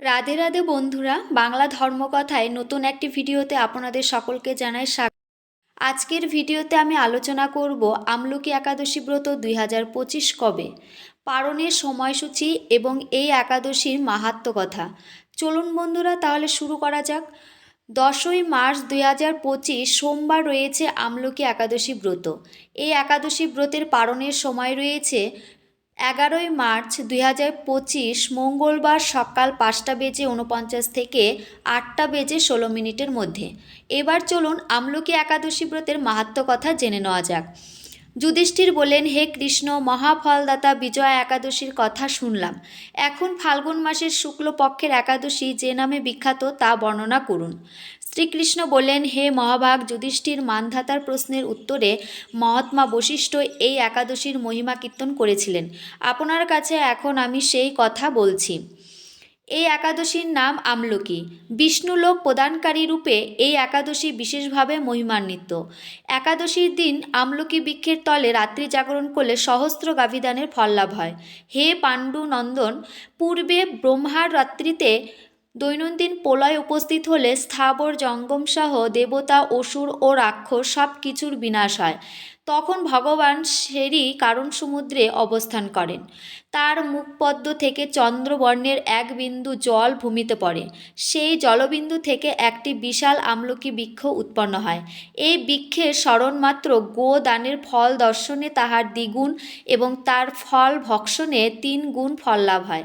রাধে রাধে বন্ধুরা, বাংলা ধর্মকথায় নতুন একটি ভিডিওতে আপনাদের সকলকে জানাই স্বাগত। আজকের ভিডিওতে আমি আলোচনা করব আমলকি একাদশী ব্রত দুই হাজার পঁচিশ কবে, পারণের সময়সূচি এবং এই একাদশীর মাহাত্ম কথা। চলুন বন্ধুরা, তাহলে শুরু করা যাক। দশই মার্চ দুই হাজার পঁচিশ, সোমবার রয়েছে আমলকি একাদশী ব্রত। এই একাদশী ব্রতের পালনের সময় রয়েছে এগারোই মার্চ দুই হাজার পঁচিশ মঙ্গলবার সকাল পাঁচটা বেজে উনপঞ্চাশ থেকে আটটা বেজে ষোলো মিনিটের মধ্যে। এবার চলুন আমলকি একাদশী ব্রতের মাহাত্ম কথা জেনে নেওয়া যাক। যুধিষ্ঠির বলেন হে কৃষ্ণ, মহাফলদাতা বিজয়া একাদশীর কথা শুনলাম। এখন ফাল্গুন মাসের শুক্লপক্ষের একাদশী যে নামে বিখ্যাত তা বর্ণনা করুন। শ্রীকৃষ্ণ বললেন, হে মহাভাগ যুধিষ্ঠির মানধাতার প্রশ্নের উত্তরে মহাত্মা বশিষ্ঠ এই একাদশীর মহিমা কীর্তন করেছিলেন। আপনার কাছে এখন আমি সেই কথা বলছি। এই একাদশীর নাম আমলকি। বিষ্ণুলোক প্রদানকারী রূপে এই একাদশী বিশেষভাবে মহিমান্বিত। একাদশীর দিন আমলকি বৃক্ষের তলে রাত্রি জাগরণ করলে সহস্র গাভিদানের ফল লাভ হয়। হে পাণ্ডু নন্দন পূর্বে ব্রহ্মার রাত্রিতে দৈনন্দিন প্রলয় উপস্থিত হলে স্থাবর জঙ্গম সহ দেবতা, অসুর ও রাক্ষস সব কিছুর বিনাশ হয়। তখন ভগবান সেরই কারণ সমুদ্রে অবস্থান করেন। তার মুখপদ্ম থেকে চন্দ্রবর্ণের এক বিন্দু জল ভূমিতে পড়ে। সেই জলবিন্দু থেকে একটি বিশাল আমলকি বৃক্ষ উৎপন্ন হয়। এই বৃক্ষের স্মরণমাত্র গো দানের ফল দর্শনে তাহার দ্বিগুণ এবং তার ফল ভক্ষণে তিন গুণ ফল লাভ হয়।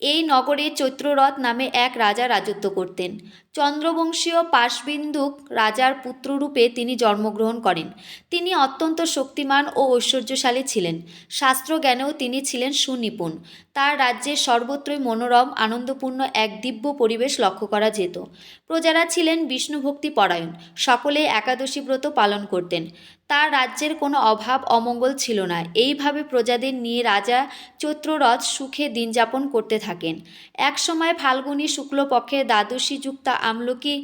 এই নগরে চৈত্ররথ নামে এক রাজা রাজত্ব করতেন। চন্দ্রবংশীয় পাশবিন্দুক রাজার পুত্ররূপে তিনি জন্মগ্রহণ করেন। তিনি অত্যন্ত শক্তিমান ও ঐশ্বর্যশালী ছিলেন। শাস্ত্রজ্ঞানেও তিনি ছিলেন সুনিপুণ। তার রাজ্যের সর্বত্রই মনোরম, আনন্দপূর্ণ এক দিব্য পরিবেশ লক্ষ্য করা যেত। প্রজারা ছিলেন বিষ্ণুভক্তি পরায়ণ। সকলে একাদশী ব্রত পালন করতেন। তার রাজ্যের কোনো অভাব অমঙ্গল ছিল না। এইভাবে প্রজাদের নিয়ে রাজা চৈত্ররথ সুখে দিন যাপন করতে থাকেন। একসময় ফাল্গুনী শুক্লপক্ষের দ্বাদশী যুক্তা আমলকি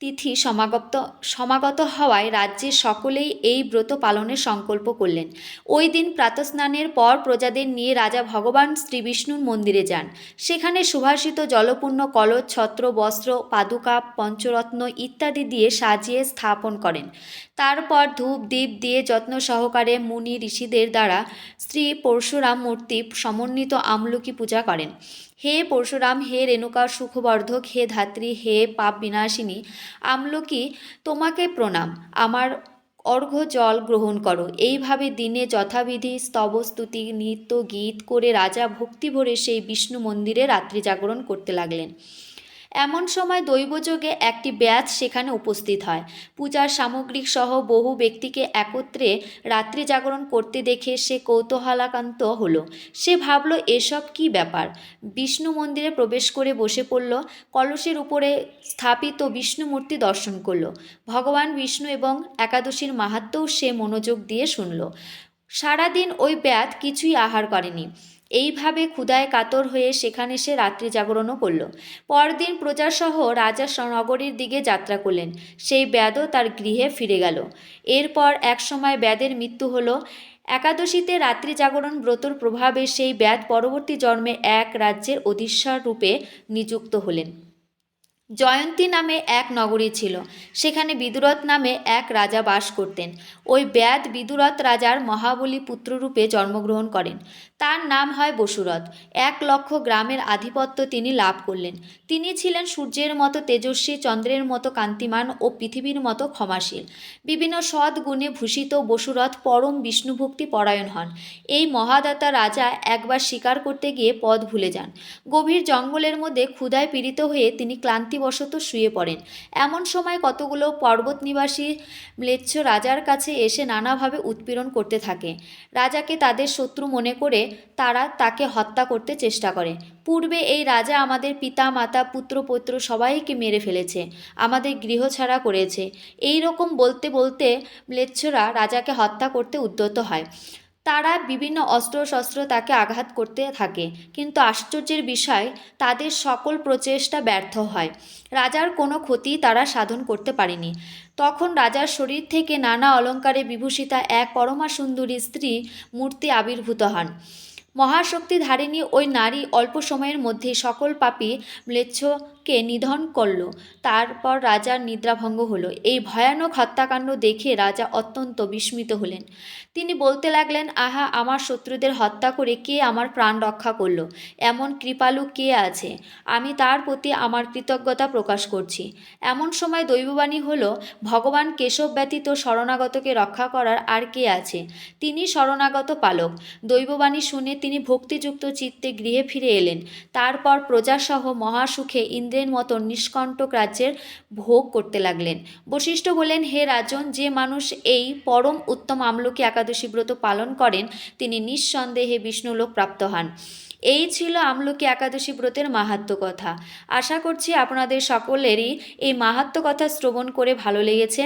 তিথি সমাগত সমাগত হওয়ায় রাজ্যের সকলেই এই ব্রত পালনের সংকল্প করলেন। ওই দিন প্রাতস্নানের পর প্রজাদের নিয়ে রাজা ভগবান শ্রী বিষ্ণুর মন্দিরে যান। সেখানে সুভাষিত জলপূর্ণ কলচ ছত্র, বস্ত্র, পাদুকা, পঞ্চরত্ন ইত্যাদি দিয়ে সাজিয়ে স্থাপন করেন। তারপর ধূপ দ্বীপ দিয়ে যত্ন সহকারে মুনি ঋষিদের দ্বারা শ্রী পরশুরাম মূর্তি সমন্বিত আমলকি পূজা করেন। হে পরশুরাম, হে রেণুকা সুখবর্ধক, হে ধাত্রী, হে পাপ বিনাশিনী, আমলকি তোমাকে প্রণাম। আমার অর্ঘ্য জল গ্রহণ করো। এইভাবে দিনে যথাবিধি স্তবস্তুতি, নৃত্য গীত করে রাজা ভক্তি ভরে সেই বিষ্ণু মন্দিরে রাত্রি জাগরণ করতে লাগলেন। এমন সময় দৈবযোগে একটি ব্যাচ সেখানে উপস্থিত হয়। পূজার সামগ্রিক সহ বহু ব্যক্তিকে একত্রে রাত্রি জাগরণ করতে দেখে সে কৌতূহলাকান্ত হলো। সে ভাবল, এসব কি ব্যাপার? বিষ্ণু মন্দিরে প্রবেশ করে বসে পড়ল। কলসের উপরে স্থাপিত বিষ্ণু মূর্তি দর্শন করল। ভগবান বিষ্ণু এবং একাদশীর মাহাত্ম্যও সে মনোযোগ দিয়ে শুনল। সারাদিন ওই ব্যাধ কিছুই আহার করেনি। এইভাবে ক্ষুদায় কাতর হয়ে সেখানে সে রাত্রি জাগরণও করল। পরদিন প্রজাসহ রাজা নগরীর দিকে যাত্রা করলেন। সেই ব্যাদও তার গৃহে ফিরে গেল। এরপর একসময় ব্যাদের মৃত্যু হল। একাদশীতে রাত্রি জাগরণ ব্রতর প্রভাবে সেই ব্যাদ পরবর্তী জন্মে এক রাজ্যের অধীশ্বর রূপে নিযুক্ত হলেন। জয়ন্তী নামে এক নগরী ছিল। সেখানে বিদুরথ নামে এক রাজা বাস করতেন। ওই ব্যাদ বিদুরথ রাজার মহাবলী পুত্ররূপে জন্মগ্রহণ করেন। তার নাম হয় বসুরথ। এক লক্ষ গ্রামের আধিপত্য তিনি লাভ করলেন। তিনি ছিলেন সূর্যের মতো তেজস্বী, চন্দ্রের মতো কান্তিমান ও পৃথিবীর মতো ক্ষমাশীল। বিভিন্ন সদ্গুণে ভূষিত বসুরথ পরম বিষ্ণুভক্তি পরায়ণ হন। এই মহাদাতা রাজা একবার শিকার করতে গিয়ে পথ ভুলে যান। গভীর জঙ্গলের মধ্যে ক্ষুধায় পীড়িত হয়ে তিনি ক্লান্তি বিধিবশত শুয়ে পড়েন। এমন সময় কতগুলো পর্বত নিবাসী ম্লেচ্ছ রাজার কাছে এসে নানাভাবে উৎপীড়ন করতে থাকে। রাজাকে তাদের শত্রু মনে করে তারা তাকে হত্যা করতে চেষ্টা করে। পূর্বে এই রাজা আমাদের পিতা, মাতা, পুত্র পৌত্র সবাইকে মেরে ফেলেছে, আমাদের গৃহ ছাড়া করেছে। এই রকম বলতে বলতে ম্লেচ্ছরা রাজাকে হত্যা করতে উদ্যত হয়। তারা বিভিন্ন অস্ত্র শস্ত্র তাকে আঘাত করতে থাকে। কিন্তু আশ্চর্যের বিষয়, তাদের সকল প্রচেষ্টা ব্যর্থ হয়। রাজার কোনো ক্ষতি তারা সাধন করতে পারেনি। তখন রাজার শরীর থেকে নানা অলঙ্কারে বিভূষিতা এক পরমা সুন্দরী স্ত্রী মূর্তি আবির্ভূত হন। মহাশক্তি ধারিণী ওই নারী অল্প সময়ের মধ্যে সকল পাপী ম্লেচ্ছকে নিধন করল। তারপর রাজার নিদ্রাভঙ্গ হলো। এই ভয়ানক হত্যাকাণ্ড দেখে রাজা অত্যন্ত বিস্মিত হলেন। তিনি বলতে লাগলেন, আহা, আমার শত্রুদের হত্যা করে কে আমার প্রাণ রক্ষা করল? এমন কৃপালু কে আছে? আমি তার প্রতি আমার কৃতজ্ঞতা প্রকাশ করছি। এমন সময় দৈববাণী হল, ভগবান কেশব ব্যতীত শরণাগতকে রক্ষা করার আর কে আছে? তিনি শরণাগত পালক। দৈববাণী শুনে তিনি ভক্তিযুক্ত চিত্তে গৃহে ফিরে এলেন। তারপর প্রজাসহ মহাসুখে ইন্দ্রের মতো নিষ্কণ্টক রাজ্যের ভোগ করতে লাগলেন। বশিষ্ঠ বলেন হে রাজন, যে মানুষ এই পরম উত্তম আমলকি একাদশী ব্রত পালন করেন, তিনি নিঃসন্দেহে বিষ্ণুলোক প্রাপ্ত হন। এই ছিল আমলকি একাদশী ব্রতের মাহাত্ম কথা। আশা করছি আপনাদের সকলেরই এই মাহাত্ম কথা শ্রবণ করে ভালো লেগেছে।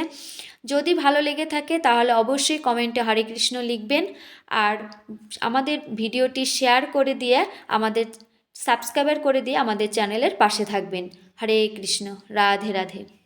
যদি ভালো লেগে থাকে তাহলে অবশ্যই কমেন্টে হরে কৃষ্ণ লিখবেন। আর আমাদের ভিডিওটি শেয়ার করে দিয়ে আমাদের সাবস্ক্রাইবার করে দিয়ে আমাদের চ্যানেলের পাশে থাকবেন। হরে কৃষ্ণ, রাধে রাধে।